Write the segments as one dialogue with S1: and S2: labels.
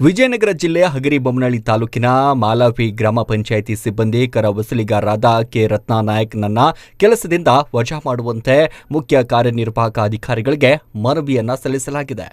S1: ವಿಜಯನಗರ ಜಿಲ್ಲೆಯ ಹಗರಿಬೊಮ್ಮನಹಳ್ಳಿ ತಾಲೂಕಿನ ಮಾಲವಿ ಗ್ರಾಮ ಪಂಚಾಯಿತಿ ಸಿಬ್ಬಂದಿ ಕರ ವಸೂಲಿಗಾರರಾದ ಕೆ ರತ್ನಾನಾಯಕ್ನನ್ನ ಕೆಲಸದಿಂದ ವಜಾ ಮಾಡುವಂತೆ ಮುಖ್ಯ ಕಾರ್ಯನಿರ್ವಾಹಕ ಅಧಿಕಾರಿಗಳಿಗೆ ಮನವಿಯನ್ನ ಸಲ್ಲಿಸಲಾಗಿದೆ.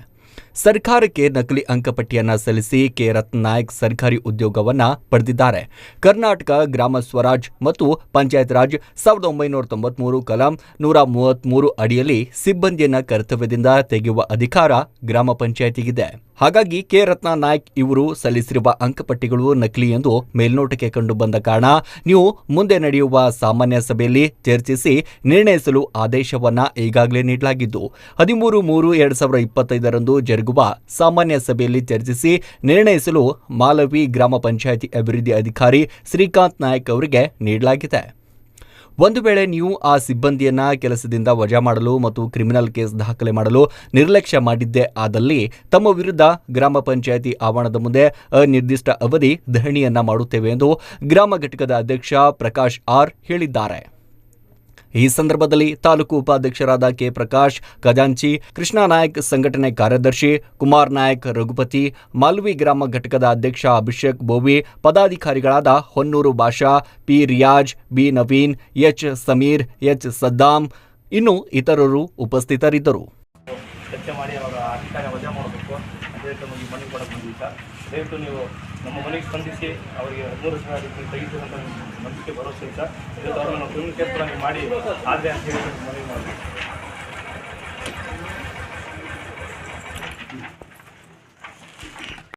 S1: ಸರ್ಕಾರಕ್ಕೆ ನಕಲಿ ಅಂಕಪಟ್ಟಿಯನ್ನ ಸಲ್ಲಿಸಿ ಕೆ. ರತ್ನಾಯಕ್ ಸರ್ಕಾರಿ ಉದ್ಯೋಗವನ್ನ ಪಡೆದಿದ್ದಾರೆ. ಕರ್ನಾಟಕ ಗ್ರಾಮ ಸ್ವರಾಜ್ ಮತ್ತು ಪಂಚಾಯತ್ ರಾಜ್ ಸಾವಿರದ ಒಂಬೈನೂರ ತೊಂಬತ್ಮೂರು ಕಲಾಂ ನೂರ ಮೂವತ್ಮೂರು ಅಡಿಯಲ್ಲಿ ಸಿಬ್ಬಂದಿಯನ್ನ ಕರ್ತವ್ಯದಿಂದ ತೆಗೆಯುವ ಅಧಿಕಾರ ಗ್ರಾಮ ಪಂಚಾಯಿತಿಗಿದೆ. ಹಾಗಾಗಿ ಕೆ. ರತ್ನ ನಾಯ್ಕ್ ಇವರು ಸಲ್ಲಿಸಿರುವ ಅಂಕಪಟ್ಟಿಗಳು ನಕಲಿ ಎಂದು ಮೇಲ್ನೋಟಕ್ಕೆ ಕಂಡು ಬಂದ ಕಾರಣ ನೀವು ಮುಂದೆ ನಡೆಯುವ ಸಾಮಾನ್ಯ ಸಭೆಯಲ್ಲಿ ಚರ್ಚಿಸಿ ನಿರ್ಣಯಿಸಲು ಆದೇಶವನ್ನ ಈಗಾಗಲೇ ನೀಡಲಾಗಿದ್ದು, ಹದಿಮೂರು ಮೂರು ಎರಡ್ ಸಾವಿರದ ಇಪ್ಪತ್ತೈದರಂದು ಜರುಗುವ ಸಾಮಾನ್ಯ ಸಭೆಯಲ್ಲಿ ಚರ್ಚಿಸಿ ನಿರ್ಣಯಿಸಲು ಮಾಲವಿ ಗ್ರಾಮ ಪಂಚಾಯಿತಿ ಅಭಿವೃದ್ಧಿ ಅಧಿಕಾರಿ ಶ್ರೀಕಾಂತ್ ನಾಯಕ್ ಅವರಿಗೆ ನೀಡಲಾಗಿದೆ. ಒಂದು ವೇಳೆ ನೀವು ಆ ಸಿಬ್ಬಂದಿಯನ್ನ ಕೆಲಸದಿಂದ ವಜಾ ಮಾಡಲು ಮತ್ತು ಕ್ರಿಮಿನಲ್ ಕೇಸ್ ದಾಖಲೆ ಮಾಡಲು ನಿರ್ಲಕ್ಷ್ಯ ಮಾಡಿದ್ದೆ ಆದಲ್ಲಿ ತಮ್ಮ ವಿರುದ್ಧ ಗ್ರಾಮ ಪಂಚಾಯಿತಿ ಆವರಣದ ಮುಂದೆ ಅನಿರ್ದಿಷ್ಟ ಅವಧಿ ಧರಣಿಯನ್ನ ಮಾಡುತ್ತೇವೆ ಎಂದು ಗ್ರಾಮ ಘಟಕದ ಅಧ್ಯಕ್ಷ ಪ್ರಕಾಶ್ ಆರ್ ಹೇಳಿದ್ದಾರೆ. ಈ ಸಂದರ್ಭದಲ್ಲಿ ತಾಲೂಕು ಉಪಾಧ್ಯಕ್ಷರಾದ ಕೆ ಪ್ರಕಾಶ್, ಖಜಾಂಚಿ, ಕೃಷ್ಣ ನಾಯಕ್ ಸಂಘಟನೆ ಕಾರ್ಯದರ್ಶಿ, ಕುಮಾರ್ ನಾಯಕ್ ರಘುಪತಿ, ಮಾಲ್ವಿ ಗ್ರಾಮ ಘಟಕದ ಅಧ್ಯಕ್ಷ Abhishek Bhovi, ಪದಾಧಿಕಾರಿಗಳಾದ Honnur Basha P Riyaz, B Naveen, H Sameer, H Saddam ಇನ್ನು ಇತರರು ಉಪಸ್ಥಿತರಿದ್ದರು.
S2: ದಯವಿಟ್ಟು ನಮಗೆ ಮನೆ ಬಂದಿದ್ದೀವಿ ಸರ್ ದಯವಿಟ್ಟು ನೀವು ನಮ್ಮ ಮನೆಗೆ ಸ್ಪಂದಿಸಿ ಅವರಿಗೆ ಹದಿಮೂರು ಸಾವಿರ ರೂಪಾಯಿ ತೆಗಿತೀರಂತ ನಂಬಿಕೆ ಭರವಸೆ ಇಲ್ಲ ಇವತ್ತು ಅವ್ರನ್ನ ನಾವು ಕ್ರಿಮಿನಲ್ ಕೇಸ್ ಮಾಡಿ ಆದರೆ ಅಂತ ಹೇಳಿ ಮನವಿ ಮಾಡ್ತೀವಿ